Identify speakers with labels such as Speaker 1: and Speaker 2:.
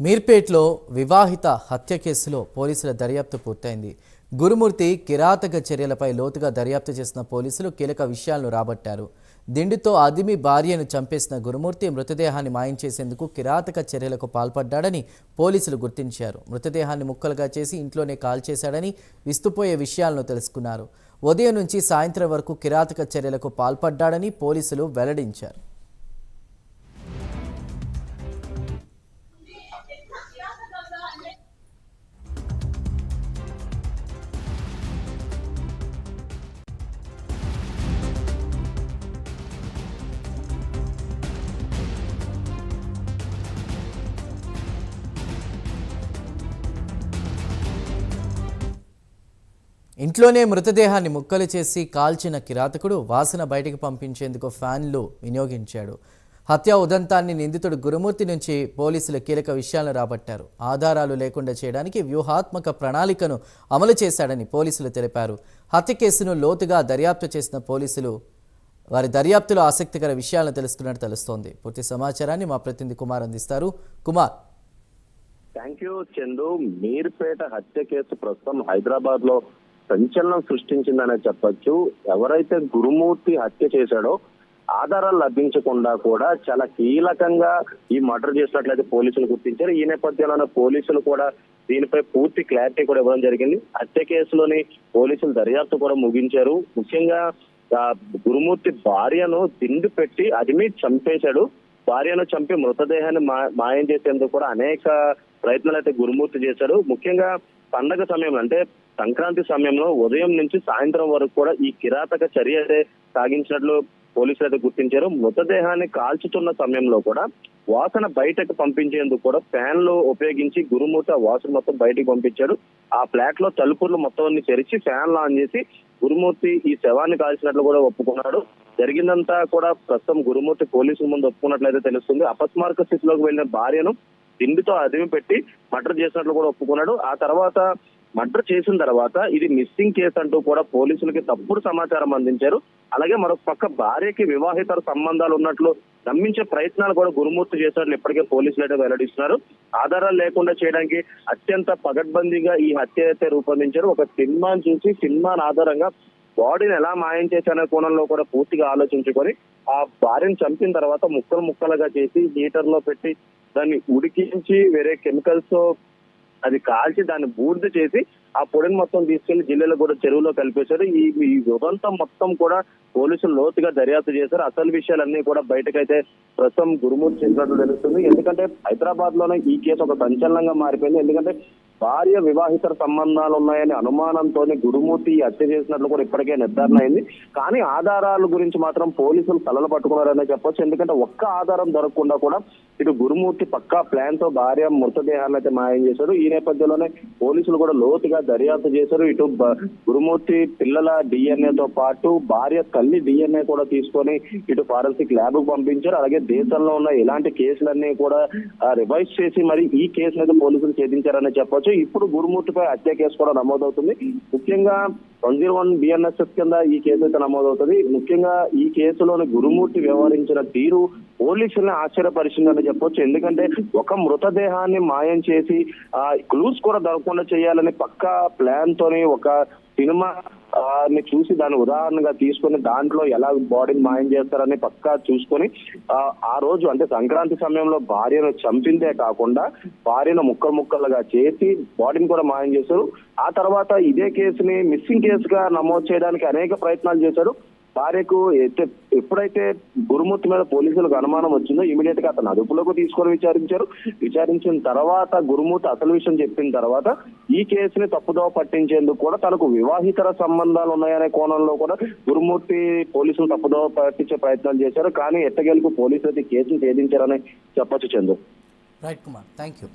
Speaker 1: మీర్పేట్లో వివాహిత హత్య కేసులో పోలీసుల దర్యాప్తు పూర్తయింది. గురుమూర్తి కిరాతక చర్యలపై లోతుగా దర్యాప్తు చేసిన పోలీసులు కీలక విషయాలను రాబట్టారు. దిండుతో అదిమి భార్యను చంపేసిన గురుమూర్తి మృతదేహాన్ని మాయం చేసేందుకు కిరాతక చర్యలకు పాల్పడ్డాడని పోలీసులు గుర్తించారు. మృతదేహాన్ని ముక్కలుగా చేసి ఇంట్లోనే కాల్చేశాడని విస్తుపోయే విషయాలను తెలుసుకున్నారు. ఉదయం నుంచి సాయంత్రం వరకు కిరాతక చర్యలకు పాల్పడ్డాడని పోలీసులు వెల్లడించారు. ఇంట్లోనే మృతదేహాన్ని ముక్కలు చేసి కాల్చిన కిరాతకుడు వాసన బయటికి పంపించేందుకు ఫ్యాన్లు వినియోగించాడు. హత్య ఉదంతాన్ని నిందితుడు గురుమూర్తి నుంచి పోలీసులు కీలక విషయాలను రాబట్టారు. ఆధారాలు లేకుండా చేయడానికి వ్యూహాత్మక ప్రణాళికను అమలు చేశాడని పోలీసులు తెలిపారు. హత్య కేసును లోతుగా దర్యాప్తు చేసిన పోలీసులు వారి దర్యాప్తులో ఆసక్తికర విషయాలను తెలుసుకున్నట్టు తెలుస్తోంది. పూర్తి సమాచారాన్ని మా ప్రతినిధి కుమార్ అందిస్తారు. Kumar.
Speaker 2: Thank you Chandu. Meerpet హత్య కేసు ప్రస్తుతం హైదరాబాద్లో సంచలనం సృష్టించిందనే చెప్పొచ్చు. ఎవరైతే గురుమూర్తి హత్య చేశాడో ఆధారాలు లభించకుండా కూడా చాలా కీలకంగా ఈ మర్డర్ చేసినట్లయితే పోలీసులు గుర్తించారు. ఈ నేపథ్యంలోనే పోలీసులు కూడా దీనిపై పూర్తి క్లారిటీ కూడా ఇవ్వడం జరిగింది. హత్య కేసులోని పోలీసులు దర్యాప్తు కూడా ముగించారు. ముఖ్యంగా ఆ, గురుమూర్తి భార్యను తిండి పెట్టి అదిమి చంపేశాడు. భార్యను చంపి మృతదేహాన్ని మా- మాయం చేసేందుకు కూడా అనేక ప్రయత్నాలు అయితే గురుమూర్తి చేశాడు. ముఖ్యంగా పండగ సమయంలో అంటే సంక్రాంతి సమయంలో ఉదయం నుంచి సాయంత్రం వరకు కూడా ఈ కిరాతక చర్య అయితే సాగించినట్లు పోలీసులు అయితే గుర్తించారు. మృతదేహాన్ని కాల్చుతున్న సమయంలో కూడా వాసన బయటకు పంపించేందుకు కూడా ఫ్యాన్లు ఉపయోగించి గురుమూర్తి ఆ వాసన మొత్తం బయటకు పంపించాడు. ఆ ఫ్లాట్లో తలుపులు మొత్తం అన్ని తెరిచి ఫ్యాన్లు ఆన్ చేసి గురుమూర్తి ఈ శవాన్ని కాల్చినట్లు కూడా ఒప్పుకున్నాడు. జరిగిందంతా కూడా ప్రస్తుతం గురుమూర్తి పోలీసుల ముందు ఒప్పుకున్నట్లయితే తెలుస్తుంది. అపస్మారక స్థితిలోకి వెళ్ళిన భార్యను తిండితో అదిమి పెట్టి మర్డర్ చేసినట్లు కూడా ఒప్పుకున్నాడు. ఆ తర్వాత మర్డర్ చేసిన తర్వాత ఇది మిస్సింగ్ కేసు అంటూ కూడా పోలీసులకి తప్పుడు సమాచారం అందించారు. అలాగే మరొక పక్క భార్యకి వివాహితర సంబంధాలు ఉన్నట్లు నమ్మించే ప్రయత్నాలు కూడా గురుమూర్తి చేసినట్లు ఇప్పటికే పోలీసులు అయితే వెల్లడిస్తున్నారు. ఆధారాలు లేకుండా చేయడానికి అత్యంత పగడ్బందీగా ఈ హత్య అయితే రూపొందించారు. ఒక సినిమాని చూసి సినిమాను ఆధారంగా బాడీని ఎలా మాయం చేశానే కోణంలో కూడా పూర్తిగా ఆలోచించుకొని ఆ భార్యను చంపిన తర్వాత ముక్కలు ముక్కలుగా చేసి హీటర్లో పెట్టి దాన్ని ఉడికించి వేరే కెమికల్స్తో అది కాల్చి దాన్ని బూడిద చేసి ఆ పొడిని మొత్తం తీసుకెళ్ళి జిల్లాలో కూడా చెరువులో కలిపేశారు. ఈ ఈ ఉదంతం మొత్తం కూడా పోలీసులు లోతుగా దర్యాప్తు చేశారు. అసలు విషయాలన్నీ కూడా బయటకైతే ప్రస్తుతం గురుమూర్తి చేసినట్లు తెలుస్తుంది. ఎందుకంటే హైదరాబాద్లోనే ఈ కేసు ఒక సంచలనంగా మారిపోయింది. ఎందుకంటే భార్య వివాహితర సంబంధాలు ఉన్నాయని అనుమానంతో గురుమూర్తి హత్య చేసినట్లు కూడా ఇప్పటికే నిర్ధారణ అయింది. కానీ ఆధారాల గురించి మాత్రం పోలీసులు తలలు పట్టుకున్నారనే చెప్పొచ్చు. ఎందుకంటే ఒక్క ఆధారం దొరకకుండా కూడా ఇటు గురుమూర్తి పక్కా ప్లాన్తో భార్య మృతదేహాలను అయితే మాయం చేశారు ఈ నేపథ్యంలోనే పోలీసులు కూడా లోతుగా దర్యాప్తు చేశారు. ఇటు గురుమూర్తి పిల్లల డిఎన్ఏ తో పాటు భార్య తల్లి డిఎన్ఏ కూడా తీసుకొని ఇటు ఫారెన్సిక్ ల్యాబ్కు పంపించారు. అలాగే దేశంలో ఉన్న ఇలాంటి కేసులన్నీ కూడా రివైజ్ చేసి మరి ఈ కేసు అయితే పోలీసులు ఛేదించారని చెప్పొచ్చు. ఇప్పుడు గురుమూర్తిపై హత్య కేసు కూడా నమోదవుతుంది. ముఖ్యంగా వన్ జీరో వన్ బిఎన్ఎస్ఎస్ కింద ఈ కేసు అయితే నమోదవుతుంది. ముఖ్యంగా ఈ కేసులోని గురుమూర్తి వ్యవహరించిన తీరు పోలీసుల్ని ఆశ్చర్యపరిచిందని చెప్పొచ్చు. ఎందుకంటే ఒక మృతదేహాన్ని మాయం చేసి ఆ క్లూస్ కూడా దొరకకుండా చేయాలని పక్కా ప్లాన్ తోని ఒక సినిమా ని చూసి దాని ఉదాహరణగా తీసుకొని దాంట్లో ఎలా బాడీని మాయం చేస్తారని పక్కా చూసుకొని ఆ, ఆ రోజు అంటే సంక్రాంతి సమయంలో భార్యను చంపిందే కాకుండా భార్యను ముక్కలు ముక్కలుగా చేసి బాడీని కూడా మాయం చేశారు. ఆ తర్వాత ఇదే కేసుని మిస్సింగ్ కేసుగా నమోదు చేయడానికి అనేక ప్రయత్నాలు చేశారు. భార్యకు అయితే ఎప్పుడైతే గురుమూర్తి మీద పోలీసులకు అనుమానం వచ్చిందో ఇమీడియట్గా అతను అదుపులోకి తీసుకొని విచారించారు. విచారించిన తర్వాత గురుమూర్తి అసలు విషయం చెప్పిన తర్వాత ఈ కేసుని తప్పుదోవ పట్టించేందుకు కూడా తనకు వివాహితర సంబంధాలు ఉన్నాయనే కోణంలో కూడా గురుమూర్తి పోలీసులు తప్పుదోవ పట్టించే ప్రయత్నాలు చేశారు. కానీ ఎట్టగేలకు పోలీసులు అయితే కేసును ఛేదించారని చెప్పొచ్చు Chandu.
Speaker 1: Right Kumar thank you